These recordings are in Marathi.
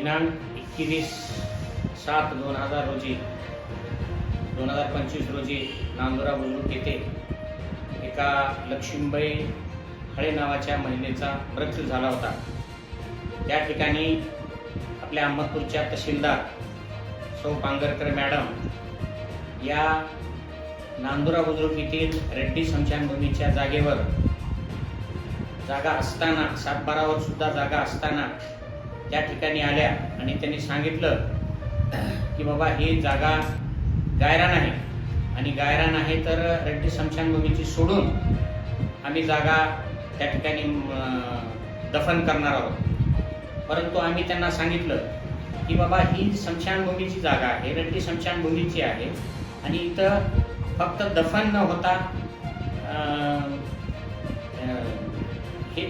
दिनांक एकवीस सात दोन हजार रोजी दोन हजार पंचवीस रोजी नांदुरा बुजुर्ग येथे एका लक्ष्मीबाई हळे नावाच्या महिलेचा मृत्यू झाला होता. त्या ठिकाणी आपल्या अहमदपूरच्या तहसीलदार सौ पांगरकर मॅडम या नांदुरा बुजुर्ग येथील रेड्डी स्मशानभूमीच्या जागेवर जागा असताना सातबारावर सुद्धा जागा असताना त्या ठिकाणी आल्या आणि त्यांनी सांगितलं की बाबा ही जागा गायरान आहे. आणि गायरान आहे तर रेड्डी स्मशानभूमीची सोडून आम्ही जागा त्या ठिकाणी दफन करणार आहोत. परंतु आम्ही त्यांना सांगितलं की बाबा ही स्मशानभूमीची जागा आहे रेड्डी स्मशानभूमीची आहे. आणि इथं फक्त दफन न होता हे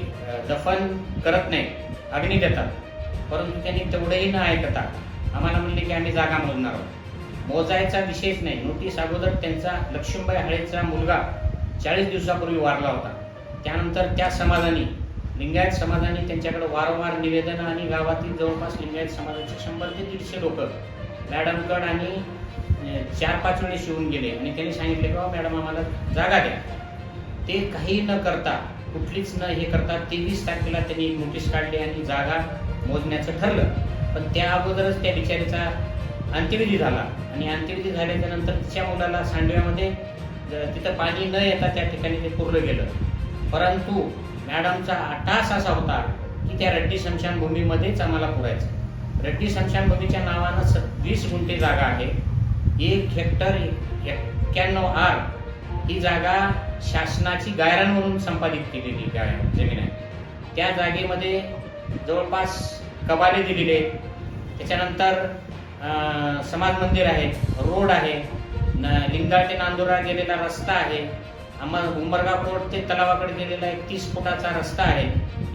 दफन करत नाही. अग्नी देतात. परंतु त्यांनी तेवढंही न ऐकता आम्हाला म्हणले की आम्ही जागा मोजणार आहोत. मोजायचा विषयच नाही. नोटीस अगोदर त्यांचा लक्ष्मीबाई हळेचा मुलगा चाळीस दिवसापूर्वी वारला होता. त्यानंतर त्या समाजाने लिंगायत समाजाने त्यांच्याकडे वारंवार निवेदनं आणि गावातील जवळपास लिंगायत समाजाचे शंभर ते दीडशे लोक मॅडमकड आणि चार पाच वेळेस येऊन गेले आणि त्यांनी सांगितले की मॅडम आम्हाला जागा द्या. ते काही न करता कुठलीच न हे करता तेवीस तारखेला त्यांनी नोटीस काढली आणि जागा मोजण्याचं ठरलं. पण त्या अगोदरच त्या बिचारीचा अंत्यविधी झाला. आणि अंत्यविधी झाल्याच्यानंतर तिच्या मुलाला सांडव्यामध्ये तिथं पाणी न येता त्या ठिकाणी ते पुरलं गेलं. परंतु मॅडमचा आटास असा होता की त्या रड्डी स्मशानभूमीमध्येच आम्हाला पुरायचं. रड्डी स्मशानभूमीच्या नावानं स वीस गुंठे जागा आहे. एक हेक्टर एक्क्याण्णव आर ही जागा शासनाची गायरान म्हणून संपादित केलेली गाय जमीन आहे. त्या जागेमध्ये जवळपास कबाले दिलेले आहेत. त्याच्यानंतर समाज मंदिर आहे रोड आहे न लिंगाळ ते नांदुरा गेलेला रस्ता आहे आम्हा उंबरगाव रोड ते तलावाकडे गेलेला एक तीस फुटाचा रस्ता आहे.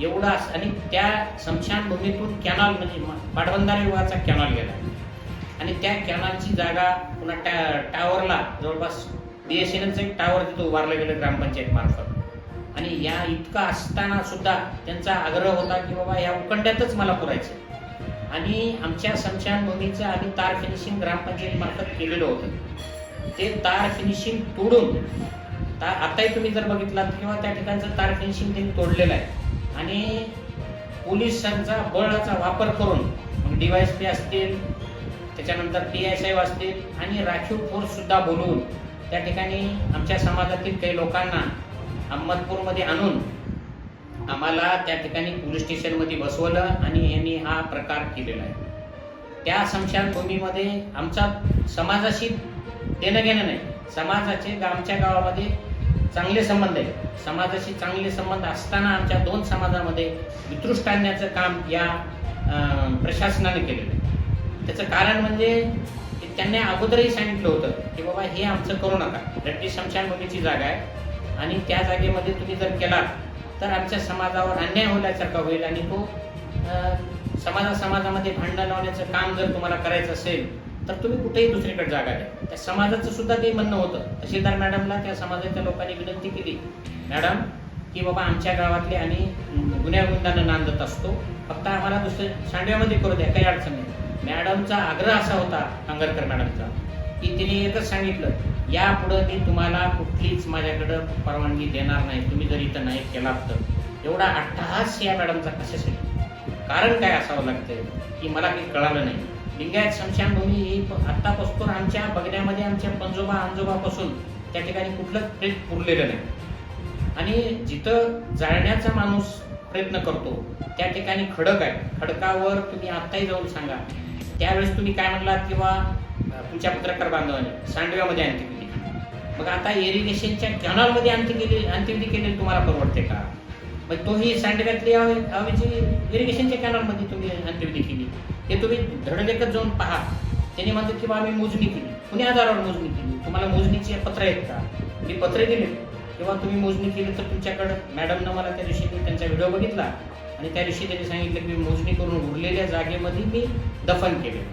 एवढा आणि त्या स्मशानभूमीतून कॅनॉल म्हणजे पाटबंधारे विभागाचा कॅनॉल गेला. आणि त्या कॅनॉलची जागा पुन्हा टॅ टावरला जवळपास बी एस एन एक टावर तिथं उभारलं गेलं ग्रामपंचायत मार्फत आणि या इतका असताना सुद्धा त्यांचा आग्रह होता की बाबा या उखंड्यातच मला पुरायचं आणि आमच्या स्मशानभूमीचं आम्ही तार फिनिशिंग ग्रामपंचायत मार्फत केलेलं होतं. ते तार फिनिशिंग तोडून ता आताही तुम्ही जर बघितलात किंवा त्या ठिकाणचं तार फिनिशिंग त्यांनी तोडलेलं आहे. आणि पोलिसांचा बळाचा वापर करून मग डीवायएसपी असतील त्याच्यानंतर पी एस आय असतील आणि राखीव फोर्स सुद्धा बोलवून त्या ठिकाणी आमच्या समाजातील काही लोकांना अहमदपूरमध्ये आणून आम्हाला त्या ठिकाणी पोलीस स्टेशनमध्ये बसवलं आणि यांनी हा प्रकार केलेला आहे. त्या स्मशानभूमीमध्ये आमचा समाजाशी देणं घेणं नाही. समाजाचे आमच्या गावामध्ये चांगले संबंध आहेत. समाजाशी चांगले संबंध असताना आमच्या दोन समाजामध्ये वितृष्ट आणण्याचं काम या प्रशासनाने केलेलं आहे. त्याचं कारण म्हणजे की त्यांनी अगोदरही सांगितलं होतं की बाबा हे आमचं करू नका. रेड्डी स्मशानभूमीची जागा आहे. आणि त्या जागेमध्ये तुम्ही जर केलात तर आमच्या समाजावर अन्याय होण्यासारखा होईल आणि तो समाजा समाजामध्ये भांडण लावण्याचं काम जर तुम्हाला करायचं असेल तर तुम्ही कुठेही दुसरीकडे जागा द्या. त्या समाजाचं सुद्धा ते म्हणणं होतं. तहसीलदार मॅडमला त्या समाजाच्या लोकांनी विनंती केली. मॅडम की बाबा आमच्या गावातले आणि गुन्ह्यागुंडांना नांदत असतो. फक्त आम्हाला दुसरे सांडव्यामध्ये करू द्या काही अडचण नाही. मॅडमचा आग्रह असा होता अंगरकर मॅडमचा की तिने एकच सांगितलं यापुढं मी तुम्हाला कुठलीच माझ्याकडं परवानगी देणार नाही. तुम्ही जर इथं नाही केलात तर. एवढा अट्टहास या मॅडमचा कशासाठी? कारण काय असावं लागतंय? की मला काही कळालं नाही. लिंगायत स्मशानभूमी ही आत्तापासून आमच्या बघण्यामध्ये आमच्या पंजोबा आंजोबापासून त्या ठिकाणी कुठलंच प्रेत पुरलेलं नाही. आणि जिथं जाळण्याचा माणूस प्रयत्न करतो त्या ठिकाणी खडक आहे. खडकावर तुम्ही आत्ताही जाऊन सांगा. त्यावेळेस तुम्ही काय म्हणलात किंवा तुमच्या पत्रकार बांधवाने सांडव्यामध्ये आणते. मग आता इरिगेशनच्या कॅनॉलमध्ये आणखी केली अंत्यविधी केलेली तुम्हाला परवडते का? मग तोही सांडव्यातली हवेची इरिगेशनच्या कॅनॉलमध्ये तुम्ही अंत्यविधी केली. हे तुम्ही धडलेखत जाऊन पहा. त्यांनी म्हणतात की बा आम्ही मोजणी केली. कुणी आधारावर मोजणी केली? तुम्हाला मोजणीची पत्र आहेत का? मी पत्रे दिले. किंवा तुम्ही मोजणी केली तर तुमच्याकडं मॅडमनं मला त्या दिवशी मी त्यांचा व्हिडिओ बघितला. आणि त्या दिवशी त्यांनी सांगितलं की मी मोजणी करून उरलेल्या जागेमध्ये मी दफन केले.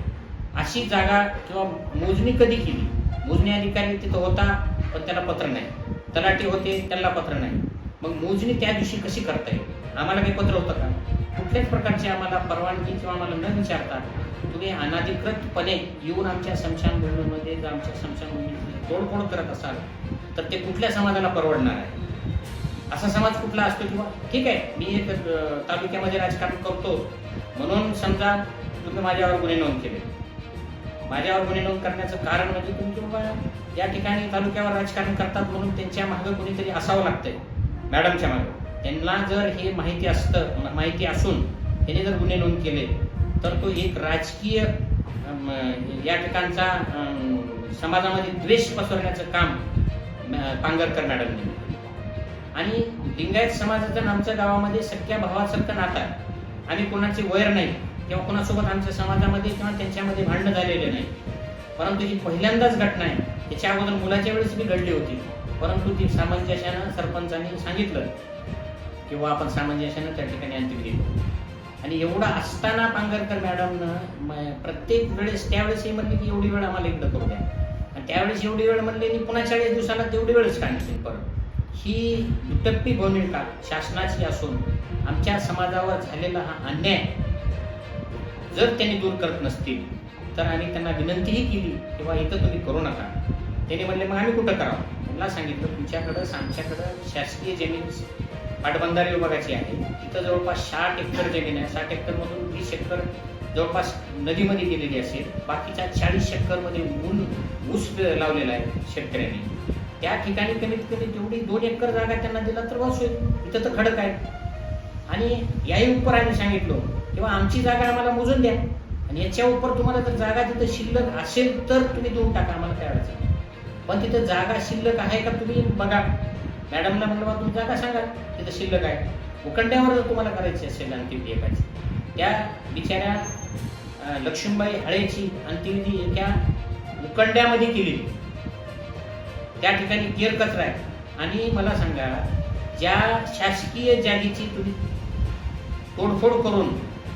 अशी जागा किंवा मोजणी कधी केली? मोजणी अधिकारी तिथं होता. पण त्याला पत्र नाही. तलाठी होते त्यांना पत्र नाही. मग मोजणी त्या दिवशी कशी करता येईल? आम्हाला काही पत्र होतं का? कुठल्याच प्रकारची आम्हाला परवानगी किंवा आम्हाला न विचारता तुम्ही अनाधिकृतपणे येऊन आमच्या स्मशानभूमीमध्ये जर आमच्या स्मशानभूमीची तोडफोड करत असाल तर ते कुठल्या समाजाला परवडणार आहे? असा समाज कुठला असतो किंवा ठीक आहे मी एक तालुक्यामध्ये राजकारण करतो. म्हणून समजा तुम्ही माझ्यावर गुन्हे नोंद केले. माझ्यावर गुन्हे नोंद करण्याचं कारण म्हणजे तुम्ही बाबा या ठिकाणी तालुक्यावर राजकारण करतात म्हणून त्यांच्या मागं कोणीतरी असावं लागतंय मॅडमच्या मागं. त्यांना जर हे माहिती असतं माहिती असून त्यांनी जर गुन्हे नोंद केले तर तो एक राजकीय या ठिकाणचा समाजामध्ये द्वेष पसरण्याचं काम पांगरकर मॅडमने आणि लिंगायत समाजाचं आमच्या गावामध्ये सख्या भावासारखं नातं आहे. कोणाचे वैर नाही. किंवा कोणासोबत आमच्या समाजामध्ये किंवा त्यांच्यामध्ये भांडणं झालेले नाही. परंतु ही पहिल्यांदाच घटना आहे. त्याच्या अगोदर मुलाच्या वेळेस बी घडली होती. परंतु ती सामंजस्यानं सरपंचांनी सांगितलं किंवा आपण सामंजस्यानं त्या ठिकाणी अंत्यविधी करू. आणि एवढा असताना पांगरकर मॅडमनं प्रत्येक वेळेस त्यावेळेसही म्हणले की एवढी वेळ आम्हाला एकदा करू द्या. आणि त्यावेळेस एवढी वेळ म्हणले आणि पुन्हा चाळीस दिवसाला तेवढी वेळच काढली परत. ही दुटप्पी भूमिका शासनाची असून आमच्या समाजावर झालेला हा अन्याय जर त्यांनी दूर करत नसतील तर आम्ही त्यांना विनंतीही केली किंवा इथं तुम्ही करू नका. त्याने म्हणले मग आम्ही कुठं करावं? मला सांगितलं तुमच्याकडं आमच्याकडं शासकीय जमीन पाटबंधारे विभागाची आहे. तिथं जवळपास साठ एकर जमीन आहे. साठ एकरमधून वीस एकर जवळपास नदीमध्ये गेलेली असेल. बाकीच्या चाळीस एकरमध्ये ऊन ऊस लावलेला आहे शेतकऱ्यांनी. त्या ठिकाणी कमीत कमी तेवढी दोन एकर जागा त्यांना दिला तर बस होईल इथं तर खडक आहे. आणि याही उपर आम्ही सांगितलं किंवा आमची जागा आम्हाला मोजून द्या. आणि याच्या उपर तुम्हाला जर जागा तिथं शिल्लक असेल तर तुम्ही देऊन टाका आम्हाला काय अडचण पण तिथं जागा शिल्लक आहे का तुम्ही बघा. मॅडमला म्हणलं बा तुम्ही जागा सांगा. तिथं शिल्लक आहे. उकंड्यावर जर तुम्हाला करायची असेल अंतिमविधी एकाची त्या बिचाऱ्या लक्ष्मीबाई हळेची अंतिमविधी एका उकंड्यामध्ये केली. त्या ठिकाणी केर कचरा आहे. आणि मला सांगा ज्या शासकीय जागेची तुम्ही तोडफोड करून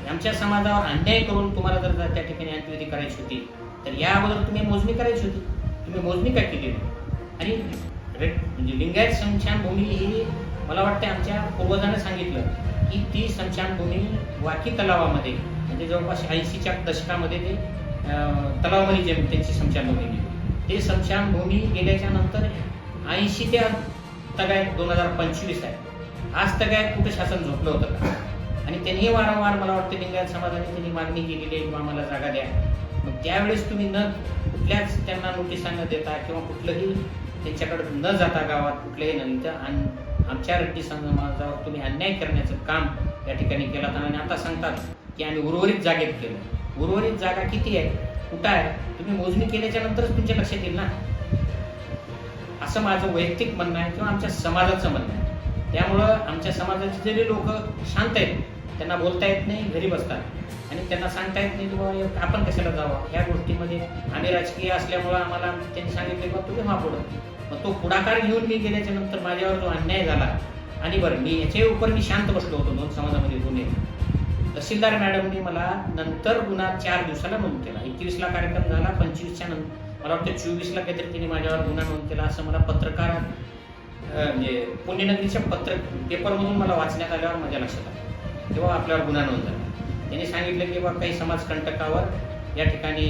आमच्या समाजावर अन्याय करून तुम्हाला जर त्या ठिकाणी अंत्यविधी करायची होती तर या अगोदर तुम्ही मोजणी करायची होती. तुम्ही मोजणी काय केली आणि रेट म्हणजे लिंगायत स्मशानभूमी ही मला वाटतं आमच्या पूर्वजांना सांगितलं की ती स्मशानभूमी वाकी तलावामध्ये म्हणजे जवळपास ऐंशीच्या दशकामध्ये ते तलावामध्ये जे त्यांची स्मशानभूमी गेली ते स्मशानभूमी गेल्याच्यानंतर ऐंशी त्या तगायत दोन हजार पंचवीस आहे. आज तगायत कुठे शासन झोपलं होतं? का आणि त्यांनी वारंवार मला वाटतं लिंगायत समाजाने त्यांनी मागणी केलेली आहे किंवा आम्हाला जागा द्या. मग त्यावेळेस तुम्ही न कुठल्याच त्यांना नोटिसा न देता किंवा कुठलंही त्यांच्याकडे न जाता गावात कुठल्याही नंतर आणि आमच्या रेड्डी समाजावर तुम्ही अन्याय करण्याचं काम या ठिकाणी केलं आणि आता सांगतात की आम्ही उर्वरित जागेत केलं. उर्वरित जागा किती आहे? कुठं आहे? तुम्ही मोजणी केल्याच्या नंतरच तुमच्या लक्षात येईल ना. असं माझं वैयक्तिक म्हणणं आहे किंवा आमच्या समाजाचं म्हणणं आहे. त्यामुळं आमच्या समाजाचे जरी लोक शांत आहेत त्यांना बोलता येत नाही घरी बसतात. आणि त्यांना सांगता येत नाही की बाबा आपण कशाला जावा? ह्या गोष्टीमध्ये आम्ही राजकीय असल्यामुळं आम्हाला त्यांनी सांगितलं बा तुम्ही हा पुढं. मग तो पुढाकार घेऊन मी गेल्याच्यानंतर माझ्यावर जो अन्याय झाला. आणि बरं मी याच्या उपर मी शांत बसलो होतो दोन समाजामध्ये गुन्हे तहसीलदार मॅडमने मला नंतर गुन्हा चार दिवसाला नोंद केला. एकवीसला कार्यक्रम झाला पंचवीसच्या नंतर मला वाटतं चोवीसला काहीतरी तिने माझ्यावर गुन्हा नोंद केला असं मला पत्रकार म्हणजे पुण्यनगरीच्या पत्र पेपरमधून मला वाचण्यात आल्यावर माझ्या लक्षात आलं. तेव्हा आपल्यावर गुन्हा नोंद झाला. त्यांनी सांगितलं की बा काही समाजकंटकावर या ठिकाणी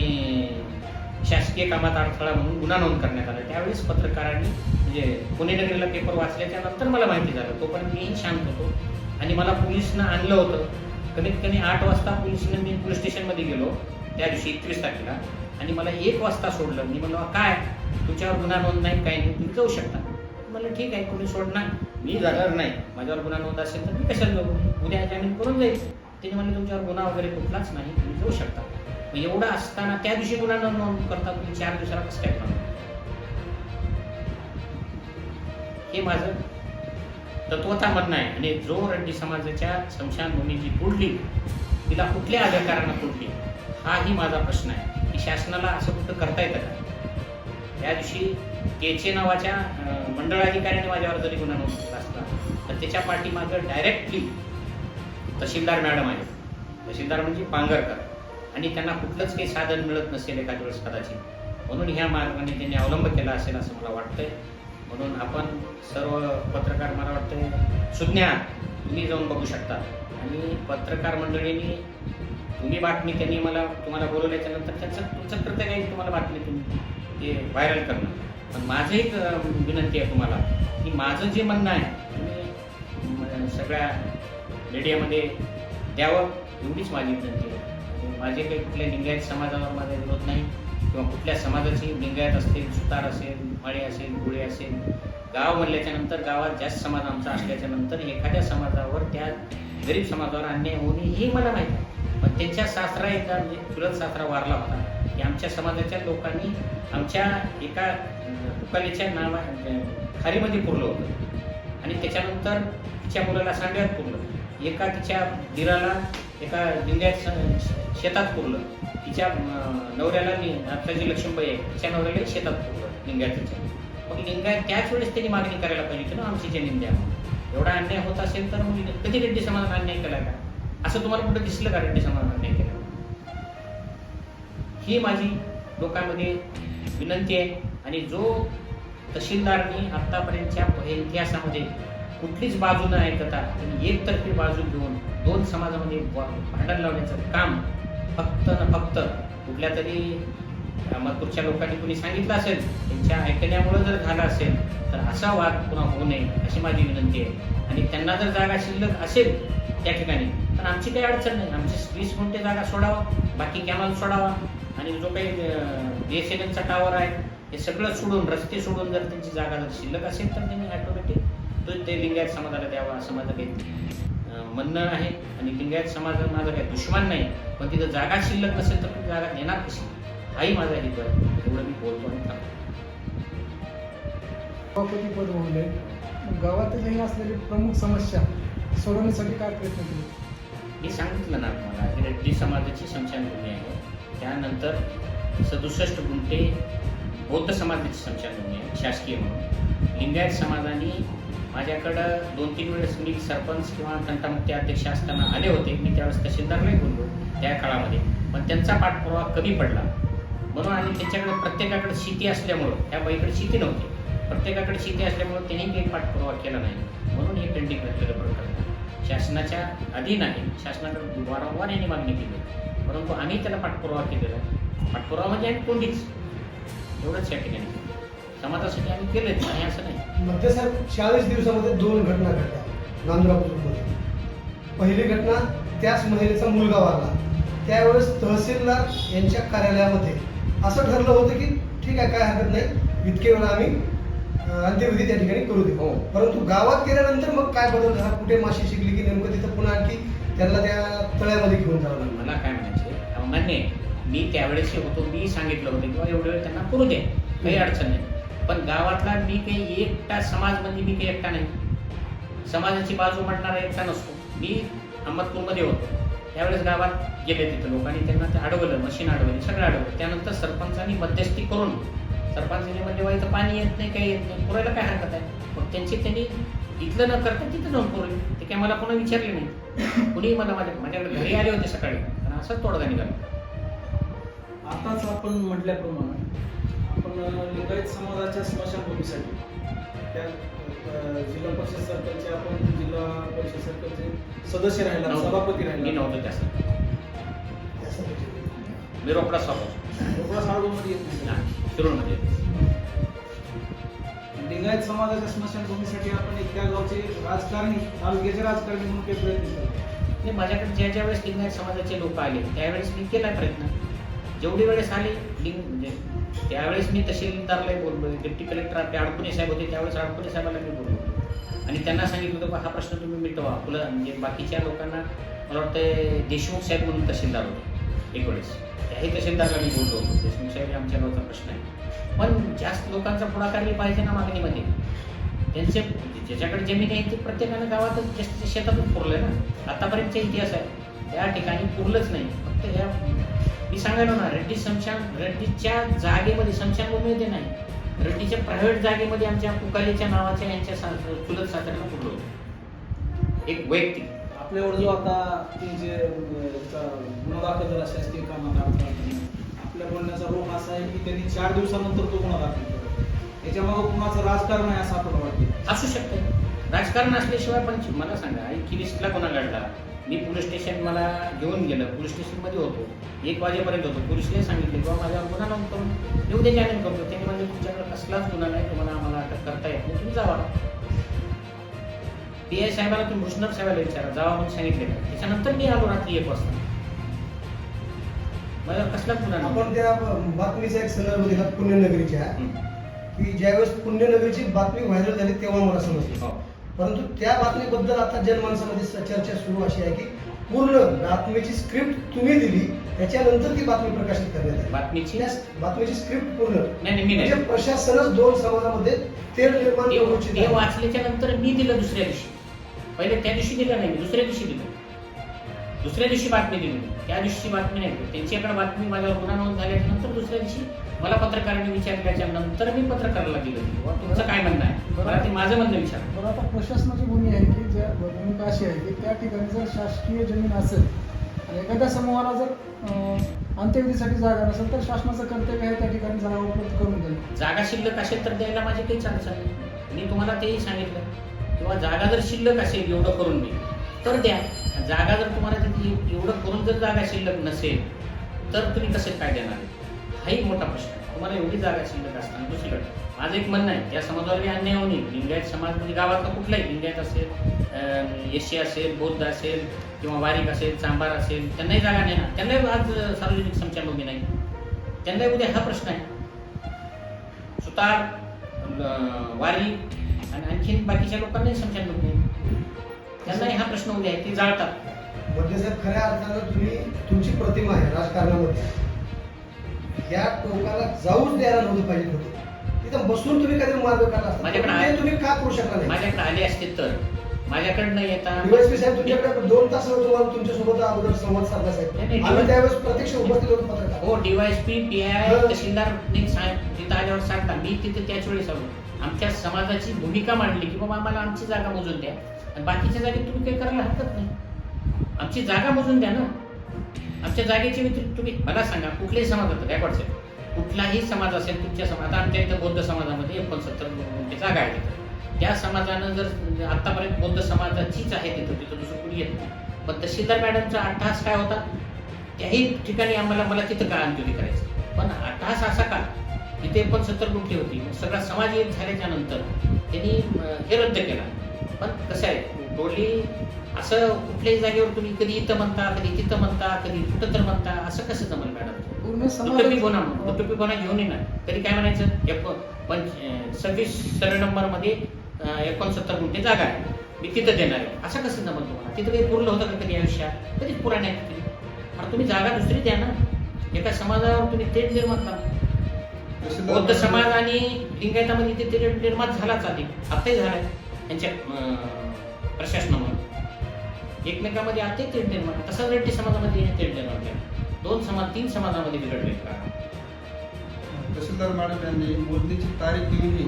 शासकीय कामात अडथळा म्हणून गुन्हा नोंद करण्यात आला. त्यावेळेस पत्रकारांनी म्हणजे पुणेनगरीला पेपर वाचल्याच्या नंतर मला माहिती झालं. तोपर्यंत मीही शांत होतो आणि मला पोलिसनं आणलं होतं. कमीत कमी आठ वाजता पोलिसनं मी पोलीस स्टेशनमध्ये गेलो त्या दिवशी एकवीस तारखेला. आणि मला एक वाजता सोडलं. मी म्हणलं काय? तुमच्यावर गुन्हा नोंद नाही काही नाही. तुम्ही जाऊ शकता. मला ठीक आहे कोणी सोडणार मी जाणार नाही. माझ्यावर गुन्हा नोंद असेल तर मी कशाला जाऊ उद्या जामीन करून जाईल. त्याने म्हणजे तुमच्यावर गुन्हा वगैरे कुठलाच नाही. तुम्ही जाऊ शकता. मग एवढं असताना त्या दिवशी गुन्हा नोंद करता तुम्ही चार दिवसाला कसं काय करणार? हे माझं तत्वता म्हणणं आहे आणि जो रेड्डी समाजाच्या स्मशानभूमी जी तोडली तिला कुठल्या अधिकारानं तोडली हाही माझा प्रश्न आहे. की शासनाला असं कुठं करता येतं का? त्या दिवशी केचे नावाच्या मंडळाधिकाऱ्याने माझ्यावर जरी गुन्हा नोंद असला तर त्याच्या पाठीमागं डायरेक्टली तहसीलदार मॅडम आहे तहसीलदार म्हणजे पांगरकर आणि त्यांना कुठलंच काही साधन मिळत नसेल एखाद्या वेळेस कदाचित म्हणून ह्या मार्गाने त्यांनी अवलंब केला असेल असं मला वाटतंय म्हणून आपण सर्व पत्रकार मला वाटतंय सुज्ञा तुम्ही जाऊन बघू शकता आणि पत्रकार मंडळींनी तुम्ही बातमी त्यांनी मला तुम्हाला बोलवल्याच्या नंतर त्याचं तुमचं कर्तव्य आहे तुम्हाला बातमी तुम्ही ते व्हायरल करणं पण माझं एक विनंती आहे तुम्हाला की माझं जे म्हणणं आहे तुम्ही सगळ्या मीडियामध्ये द्यावं एवढीच माझी विनंती आहे. म्हणजे माझे काही कुठल्या लिंगायत समाजावर माझा विरोध नाही किंवा कुठल्या समाजाची लिंगायत असतील सुतार असेल माळी असेल गुळे असेल गाव म्हणल्याच्या नंतर गावात जास्त समाज आमचा असल्याच्या नंतर एखाद्या समाजावर त्या गरीब समाजावर अन्याय होणे हे मला माहीत आहे. पण त्यांच्या सासरा एकदा म्हणजे चुलत सासरा वारला होता. की आमच्या समाजाच्या लोकांनी आमच्या एका अं, नावा खारीमध्ये पुरलं होतं. आणि त्याच्यानंतर तिच्या मुलाला सांड्यात पुरलं. एका तिच्या दिराला एका लिंगायत शेतात पुरलं. तिच्या नवऱ्याला लि- आता जी लक्ष्मीबाई आहे तिच्या नवऱ्याला शेतात पुरलं लिंगायतीच्या मग लिंगायत त्याच वेळेस त्यांनी मागणी करायला पाहिजे होती ना आमची जे निंद्या एवढा अन्याय होत असेल तर मग कधी रेड्डी समाजाने अन्याय केला का असं तुम्हाला कुठं दिसलं का रेड्डी समाजाने ही माझी लोकांमध्ये विनंती आहे आणि जो तहसीलदारनी आतापर्यंतच्या इतिहासामध्ये कुठलीच बाजू न ऐकता त्यांनी एकतर्फी बाजू घेऊन दोन समाजामध्ये भांडण लावण्याचं काम फक्त न फक्त कुठल्या तरी मथुरच्या लोकांनी कुणी सांगितलं असेल त्यांच्या ऐकण्यामुळे जर झालं असेल तर असा वाद पुन्हा होऊ नये अशी माझी विनंती आहे. आणि त्यांना जर जागा शिल्लक असेल त्या ठिकाणी तर आमची काही अडचण नाही. आमची वीस गुंठे जागा सोडावा बाकी कॅनॉल सोडावा. आणि जो काही बी एस एन एलचा टावर आहे हे सगळं सोडून रस्ते सोडून जर त्यांची जागा जर शिल्लक असेल तर त्यांनी ऑटोमॅटिक तो ते लिंगायत समाजाला द्यावा असं माझं काही म्हणणं आहे. आणि लिंगायत समाज माझा काही दुश्मन नाही. पण तिथं जागा शिल्लक नसेल तर जागा देणार कशी? हाही माझा हेतू आहे एवढं मी बोलतो आणि थांबतो. सभापती पद महोदय गावातील असलेली प्रमुख समस्या सोडवण्यासाठी काय प्रयत्न केले? मी सांगितलं ना तुम्हाला की रेड्डी समाजाची स्मशानभूमी आहे. त्यानंतर सदुसष्ट गुंठे बौद्ध समाजाची स्मशानभूमी आहे शासकीय म्हणून. लिंगायत समाजाने माझ्याकडं दोन तीन वेळेस मी सरपंच किंवा तंटामुक्ती अध्यक्ष असताना आले होते. मी त्यावेळेस तहसीलदारलाही बोललो त्या काळामध्ये. पण त्यांचा पाठपुरावा कमी पडला. म्हणून आणि त्याच्याकडे प्रत्येकाकडे शेती असल्यामुळं त्या बाईकडे शेती नव्हती. प्रत्येकाकडे शेती असल्यामुळं त्यांनी काही पाठपुरावा केला नाही. म्हणून हे पेंडिंग राहिलेलं प्रकरण शासनाच्या अधीन आहे शासनाकडे वारंवार यांनी मागणी केली परंतु आम्ही त्याला पाठपुरावा केलेला आहे. पाठपुरावा म्हणजे आम्ही कोणीच एवढंच या ठिकाणी. समाजासाठी आम्ही केलेच नाही असं नाही. मध्ये सर चाळीस दिवसामध्ये दोन घटना घडल्या. नांदुरापूरमध्ये पहिली घटना त्याच महिलेचा मुलगा वारला. त्यावेळेस तहसीलदार यांच्या कार्यालयामध्ये असं ठरलं होतं की ठीक आहे काय हरकत नाही. इतके वेळा आम्ही अंत्यविधी त्या ठिकाणी करू देऊ. हो. परंतु गावात गेल्यानंतर मग काय बदल झाला? कुठे माशी शिकली की नेमकं तिथं पुन्हा आणखी त्यांना त्या तळ्यामध्ये घेऊन जावं लागलं? मला काय म्हणायचे मान्य. मी त्यावेळेस होतो मी सांगितलं होतं किंवा एवढे वेळ त्यांना करू दे काही अडचण नाही. पण गावातला मी काही एकटा समाज म्हणजे मी काही एकटा नाही. समाजाची बाजू मांडणारा एकटा नसतो. मी अहमदपूरमध्ये होतो. त्यावेळेस गावात गेले तिथं लोकांनी त्यांना ते अडवलं मशीन अडवली सगळं अडवलं. त्यानंतर सरपंचांनी मध्यस्थी करून सरपंचांनी म्हणजे बा इथं पाणी येत नाही काही येत नाही पुरायला काय हरकत आहे? मग त्यांची त्यांनी इथलं न करता तिथं जाऊन पुरले ते काय मला कोणा विचारले नाही. कुणीही मला माझ्या माझ्याकडे घरी आले होते सकाळी. आणि असंच तोडगा निघाला. आताच आपण म्हटल्याप्रमाणे आपण लिंगायत समाजाच्या स्मशानभूमीसाठी त्या जिल्हा परिषद सरकारचे आपण जिल्हा परिषद सरकारचे सदस्य राहिला. सभापती मी राहिला नव्हतो त्यासाठी. मी रोकडा स्वभाव रोकडा साळगोमध्ये येत नाही. शिरूरमध्ये लिंगायत समाजाच्या स्मशानभूमीसाठी आपण एक त्या गावचे राजकारणी तालुक्याचे राजकारणी म्हणून काही प्रयत्न आणि माझ्याकडे ज्या ज्या वेळेस लिंगायत समाजाचे लोक आले त्यावेळेस मी केला प्रयत्न. जेवढी वेळेस आले लिंग त्यावेळेस मी तहसीलदारलाही बोललो. डिप्टी कलेक्टर आपले अडकुणे साहेब होते त्यावेळेस अडकुणे साहेबाला मी बोललो. आणि त्यांना सांगितलं होतं हा प्रश्न तुम्ही मिटवा. फुलं म्हणजे बाकीच्या लोकांना मला वाटतं देशमुख साहेब म्हणून तहसीलदार होते एक वेळेस त्याही तहसीलदारला मी बोललो होतो. देशमुख साहेब आमच्या गावचा प्रश्न आहे. पण जास्त लोकांचा पुढाकार मी पाहिजे ना मागणीमध्ये. त्यांचे म्हणजे ज्याच्याकडे जमीन आहे ते प्रत्येकानं गावातच जास्त शेतातून पुरलंय ना. आतापर्यंतचा इतिहास आहे. त्या ठिकाणी पुरलंच नाही. फक्त ह्या मी सांगायलो ना रेड्डी समशान रेड्डीच्या जागेमध्ये स्मशानभूमी ते नाही. रेड्डीच्या प्रायव्हेट जागेमध्ये आमच्या कुकालीच्या नावाच्या यांच्या चुलत सासऱ्याला पुरलं होतं. एक वैयक्तिक. आपल्यावर जो आता ते जे गुन्हा दाखल झाला शासकीय कामात आपल्या बोलण्याचा रोख असा आहे की त्यांनी चार दिवसानंतर तो गुन्हा दाखल केला. त्याच्यामागं कुणाचं राजकारण आहे असं आपल्याला वाटतं? असू शकतं. राजकारण असल्याशिवाय पण मला सांगा लिस्टला कोणा काढला मी पोलीस स्टेशन मला घेऊन गेलं. पोलीस स्टेशनमध्ये होतो. एक वाजेपर्यंत होतो. पोलिसने सांगितले किंवा माझ्यावर गुन्हा नोंद करून येऊ दे जामीन करतो. त्यांनी म्हणजे तुमच्याकडे कसलाच गुन्हा नाही. तुम्हाला आम्हाला अटक करता येत नाही. तुम्ही जावा. पी आय साहेबाला तुम्ही भुसनर साहेबाला विचारा. जावा म्हणून सांगितले का त्याच्यानंतर मी आलो रात्री एक वाजता. माझ्यावर कसलाच गुन्हा आपण. त्या बातमीचा एक संदर्भ दिला पुण्यनगरीच्या. की ज्यावेळेस पुण्यनगरीची बातमी व्हायरल झाली तेव्हा मला समजली. हो. परंतु त्या बातमीबद्दल आता जनमानसामध्ये चर्चा सुरू अशी आहे की पूर्ण बातमीची स्क्रिप्ट तुम्ही दिली त्याच्यानंतर ती बातमी प्रकाशित करण्यात आली. बातमीची? बातमीची स्क्रिप्ट पूर्ण. नाही नाही, मी म्हणजे प्रशासनच दोन समाजामध्ये तेढ निर्माण करू इच्छित. वाचल्याच्या नंतर मी दिलं दुसऱ्या दिवशी. पहिले त्या दिवशी दिलं नाही दुसऱ्या दिवशी दिलं. दुसऱ्या दिवशी बातमी दिली. त्या दिवशी बातमी नाही. त्यांच्याकडे बातमी माझ्यावर गुन्हा नोंद झाल्याच्यानंतर दुसऱ्या दिवशी मला पत्रकारांनी विचारल्याच्या नंतर मी पत्रकाराला दिलं. तुमचं काय म्हणणं आहे? मला ते माझं म्हणणं विचार. बरं आता प्रशासनाची भूमी आहे की ज्या भूमिका अशी आहे की त्या ठिकाणी जर शासकीय जमीन असेल आणि एखाद्या समूहाला जर अंत्यविधीसाठी जागा नसेल तर शासनाचं कर्तव्य आहे त्या ठिकाणी जागा उपलब्ध करून देणं. जागा शिल्लक असेल तर द्यायला माझी काहीच अडचण नाही मी तुम्हाला तेही सांगितलं. किंवा जागा जर शिल्लक असेल एवढं करून दे तर द्या. जागा जर तुम्हाला तिथे एवढं करून जर जागा शिल्लक नसेल तर तुम्ही कसे काय देणार? हाही मोठा प्रश्न. तुम्हाला एवढी जागा शिल्लक असताना दुसरीकडे माझं एक म्हणणं आहे त्या समाजावर बी अन्याय होऊ नये. लिंगायत समाज म्हणजे गावातला कुठलाही लिंगायत असेल एसी असेल बौद्ध असेल किंवा वारीक असेल चांबार असेल त्यांनाही जागा नाही ना. त्यांनाही आज सार्वजनिक संचालक नाही. त्यांनाही उद्या हा प्रश्न आहे. सुतार वारी आणि आणखीन बाकीच्या लोकांनाही संचालक नाही त्यांनाही हा प्रश्न उद्या आहे ते जाळतात. म्हणजे साहेब खऱ्या अर्थानं तुम्ही तुमची प्रतिमा आहे राजकारणामध्ये. या टोकाला जाऊच द्यायला नव्हतं पाहिजे होतं. तिथं बसून तुम्ही काहीतरी मार्ग काढला असता. माझ्याकडे. तुम्ही का करू शकला नाही? माझ्याकडे आले असते तर. माझ्याकडे न येता. डीवायसपी साहेब तुमच्याकडे दोन तास तुम्हाला तुमच्यासोबत अगोदर संवाद साधला नाही, साहेब. नाही, आम्ही त्यावेळेस प्रत्यक्ष उपस्थित होतो पत्रकार. हो डीवायसपी पी आय. तहसीलदार तिथं आल्यावर सांगता. मी तिथे त्याच वेळेस आलो. आमच्या समाजाची भूमिका मांडली की बाबा आम्हाला आमची जागा मोजून द्या. बाकीच्या जागेत तुम्ही काही करायला हरकत नाही. आमची जागा मोजून द्या ना. आमच्या जागेची व्यतिरिक्त तुम्ही मला सांगा कुठल्याही समाजात रेकॉर्ड कुठलाही समाज असेल तुमच्या समाज आता आमच्या इथं बौद्ध समाजामध्ये एकोणसत्तर जागा आहे तिथं. त्या समाजानं जर आतापर्यंत बौद्ध समाजाचीच आहे तिथं तिथं दुसरं कुणी येत नाही. पण तहसीलदार मॅडमचा अट्टहास काय होता? त्याही ठिकाणी आम्हाला मला तिथं का अंत्योदय करायचं. पण अट्टहास असा का? तिथे एकोणसत्तर गुंठे होती. सगळा समाज एक झाल्याच्यानंतर त्यांनी हे रद्द केला. पण कसं आहे टोटली असं कुठल्याही जागेवर तुम्ही कधी इथं म्हणता कधी तिथं म्हणता कधी कुठं तर म्हणता असं कसं जमल मॅडम? पूर्ण दुटप्पी समाज गुन्हा दुटप्पी गुन्हा घेऊन येणार. तरी काय म्हणायचं एक पंच सव्वीस सर्व नंबरमध्ये एकोणसत्तर गुंठे जागा आहे. मी तिथं देणार आहे. असं कसं जमल तुम्हाला? तिथं काही पुरलं होतं का कधी आयुष्यात? कधीच पुरा नाही केली. अरे तुम्ही जागा दुसरी द्या ना. एका समाजावर तुम्ही तेच निर्माण करा. बौद्ध समाज आणि लिंगायतामध्ये ते निर्माण झालाच आधी. आताही झालाय. त्यांच्या प्रशासनामुळे. एकमेकांमध्ये आताही तेढ निर्माण तसाच रेड्डी समाजामध्ये तेढ निर्माण केला. दोन समाज तीन समाजामध्ये बिघडले. तहसीलदार मॅडम यांनी मोजणीची तारीख देऊनही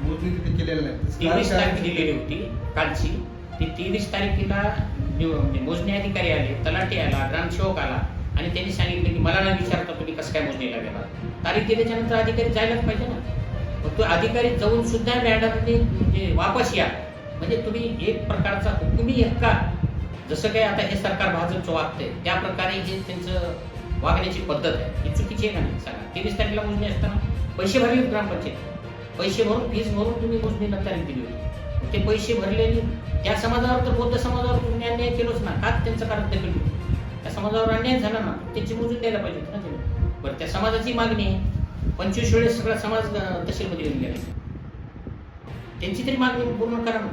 मोजणी तिथे केलेली नाही. तेवीस तारीख? दिलेली होती कालची. ती तेवीस तारखेला म्हणजे मोजणी अधिकारी आले तलाठी आला ग्रामसेवक आला आणि त्यांनी सांगितलं की मला न विचारता तुम्ही कसं काय मोजणीला गेला तारीख दिल्याच्या नंतर अधिकारी जायलाच पाहिजे ना. तो अधिकारी जाऊन सुद्धा मॅडमने म्हणजे वापस या. म्हणजे तुम्ही एक प्रकारचा हुकुमी हक्का जसं काही आता हे सरकार भाजपचं वागतंय त्या प्रकारे हे त्यांचं वागण्याची पद्धत आहे. ही चुकीची आहे का नाही? सांगा. तेवीस तारखेला मोजणी असताना पैसे भरले ग्रामपंचायत. पैसे भरून फीस भरून तुम्ही मोजणी नंतर दिली होती. ते पैसे भरलेली त्या समाजावर तर बौद्ध समाजावर तुम्ही अन्याय केलोच ना. का त्यांचं कारण दखल त्या समाजावर अन्याय झाला ना त्याची मोजून द्यायला पाहिजे ना बरं त्या समाजाची मागणी आहे. पंचवीस वेळेस सगळा समाज तहसीलमध्ये येऊन गेला. त्यांची तरी मागणी पूर्ण करा ना.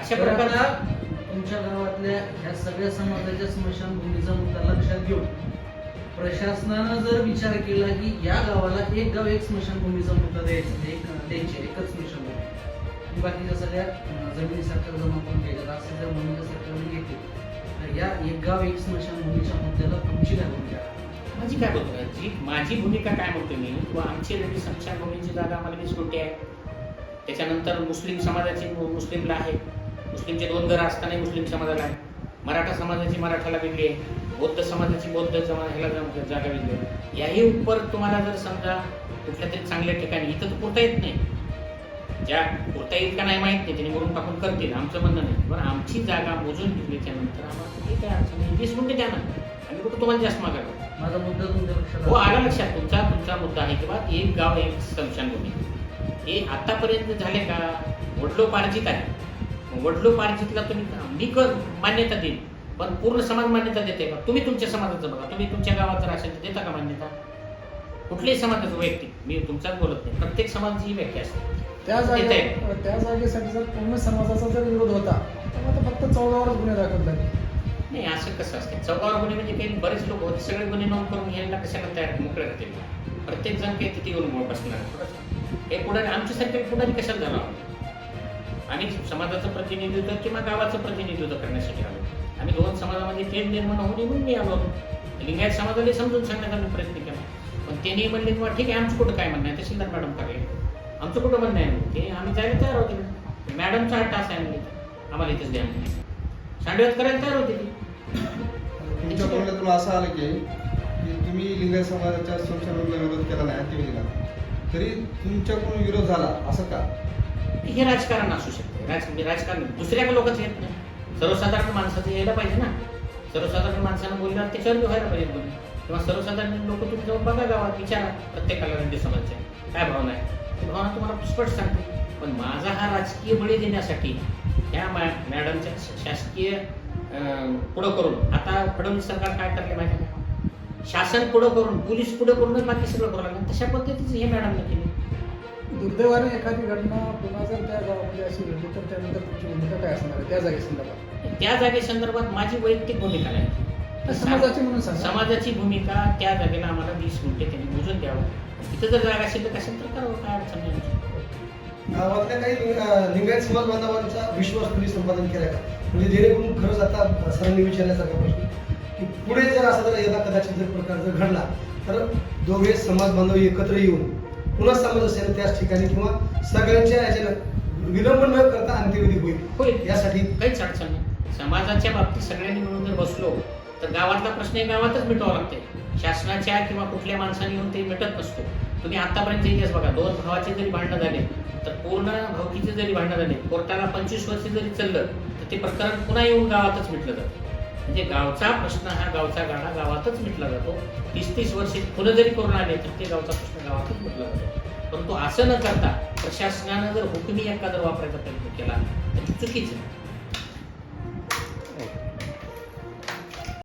अशा प्रकारे तुमच्या गावातल्या ह्या सगळ्या समाजाच्या स्मशानभूमीचा मुद्दा लक्षात घेऊन प्रशासनानं जर विचार केला की या गावाला एक गाव एक स्मशानभूमीचा मुद्दा द्यायचा एक द्यायची एकच स्मशानभूमी. बाकीच्या सगळ्या जमिनी सरकार जमा करून घ्यायच्या असं जर भूमिका सरकारने घेतली तर या एक गाव एक स्मशानभूमीच्या मुद्द्याला तुमची काय भूमिका म्हणजे माझी काय बोलतो जी माझी भूमिका काय म्हणतो मी? किंवा आमची रेड्डी भूमींची जागा आम्हाला वीस कोटी आहे त्याच्यानंतर मुस्लिम समाजाची मुस्लिमला आहे. मुस्लिमचे दोन घरं असतानाही मुस्लिम समाजाला आहे. मराठा समाजाची मराठाला वेगळी आहे. बौद्ध समाजाची बौद्ध समाज ह्याला जागा वेगळी आहे. याही उपर तुम्हाला जर समजा कुठल्या तरी चांगल्या ठिकाणी इथं तर पुरता येत नाही. ज्या पुरता येईल का नाही माहीत नाही. त्यांनी मोडून टाकून करतील. आमचं म्हणणं नाही. पण आमची जागा मोजून ठेवल्याच्या नंतर आम्हाला कुठे काय अडचण नाही. वीस गुंठे द्या ना. आम्ही कुठं तुम्हाला जास्त मागायला माझा मुद्दा तुमच्या लक्षात हो आला. लक्षात. तुमचा तुमचा मुद्दा आहे की बा एक गाव एक स्मशानभूमी हे आतापर्यंत झाले का? वडलोपार्जित आहे. वडलोपार्जितला तुम्ही मी कर मान्यता देईन. पण पूर्ण समाज मान्यता देते का? तुम्ही तुमच्या समाजाचं बघा. तुम्ही तुमच्या गावात जर असेल तर देता का मान्यता? कुठल्याही समाजाचं वैयक्तिक. मी तुमचाच बोलत नाही. प्रत्येक समाजाची ही व्याख्या असते. त्या देता जागे. त्या जागेसाठी जर पूर्ण समाजाचा जर विरोध होता तर फक्त चौदावरच गुन्हे दाखल झाले नाही असं कसं असतं? चौकावर गुन्हे म्हणजे काही बरेच लोक होते सगळे गुन्हे नोंद करून घ्यायला कशाला तयार मोकळे राहतील प्रत्येक जण काही तिथे येऊन मोठ बसणार हे पुढारी आमच्यासारखे पुढारी कशाला झाला आम्ही समाजाचं प्रतिनिधित्व किंवा गावाचं प्रतिनिधित्व करण्यासाठी आलो. आम्ही दोन समाजामध्ये तेच निर्माण होऊन निघून मी आलो. लिंगायत समाजाला समजून सांगण्याचा मी प्रयत्न केला. पण त्यांनी म्हणले किंवा ठीक आहे आमचं कुठं काय म्हणणं आहे? तहसीलदार मॅडम काय आमचं कुठं म्हणणं आहे? ते आम्ही जायला तयार होते मॅडमचा हा टास आहे आम्हाला इथेच द्या सांडव्यात करायला तयार होते ती. तुमच्या बोलण्यातून असं आलं की की तुम्ही लिंगायत समाजाच्या संचालनाला विरोध केला नाही ऍक्टिव्हिटीला तरी तुमच्याकडून विरोध झाला असं का? हे राजकारण असू शकते. राज म्हणजे राजकारण दुसऱ्या लोकांचं येत नाही. सर्वसाधारण माणसाचं यायला पाहिजे ना. सर्वसाधारण माणसानं बोलल्यावर त्याच्यावर बी व्हायला पाहिजे बोलणे किंवा सर्वसाधारण लोक तुम्ही जाऊन बघा गावात विचारा प्रत्येकाला रेड्डी समाजच्या. काय भावना आहे? ती भावना तुम्हाला स्पष्ट सांगते. पण माझा हा राजकीय बळी देण्यासाठी ह्या मॅ मॅडमच्या शासकीय पुढं करून. आता फडणवीस सरकार काय करले माहिती आहे शासन पुढं करून पोलीस पुढं करूनच बाकी सगळं करू लागलं. तशा पद्धतीचं हे मॅडमने केली. दुर्दैवाने एखादी घटना पुन्हा जर त्या गावामध्ये अशी घडली तर त्यानंतर तुमची भूमिका काय असणार आहे? त्या जागे संदर्भात. त्या जागेसंदर्भात माझी वैयक्तिक भूमिका नाही. समाजाची म्हणून सांगा. समाजाची भूमिका त्या जागेला आम्हाला वीस मिनिटे त्यांनी मोजून द्यावं. तिथं जर जागा शिल्लक असेल तर करावं? काय अडचण नाही. गावातल्या काही लिंगायत समाज बांधवांचा विश्वास तुम्ही संपादन केलाय का? म्हणजे जेणेकरून खरंच आता सरांनी विचारण्यासारखा प्रश्न की पुढे जर असा जर यदा कदाचित जर प्रकार जर घडला तर दोघे समाज बांधव एकत्र येऊन पुन्हा समाज असेल त्याच ठिकाणी किंवा सगळ्यांच्या याच्यानं विलंब न करता अंत्यविधी होईल होईल. यासाठी काहीच अडचण नाही. समाजाच्या बाबतीत सगळ्यांनी मिळून जर बसलो तर गावातला प्रश्न गावातच मिटवावा लागते शासनाच्या किंवा कुठल्या माणसाने येऊन ते मिटत नसतो. तुम्ही आतापर्यंत इतिहास बघा दोन भावाचे जरी भांडणं झाले तर पूर्ण भावकीचे जरी भांडणं झाले कोर्टाला पंचवीस वर्ष जरी चाललं तर ते प्रकरण पुन्हा येऊन गावातच मिटलं जातं. म्हणजे गावचा प्रश्न हा गावचा गाणा गावातच मिटला जातो. तीस तीस वर्षे पुन्हा जरी करून आले तर ते गावचा प्रश्न गावातच मिटला जातो. परंतु असं न करता प्रशासनानं जर हुकमी एका जर वापरायचा प्रयत्न केला तर चुकीचं आहे.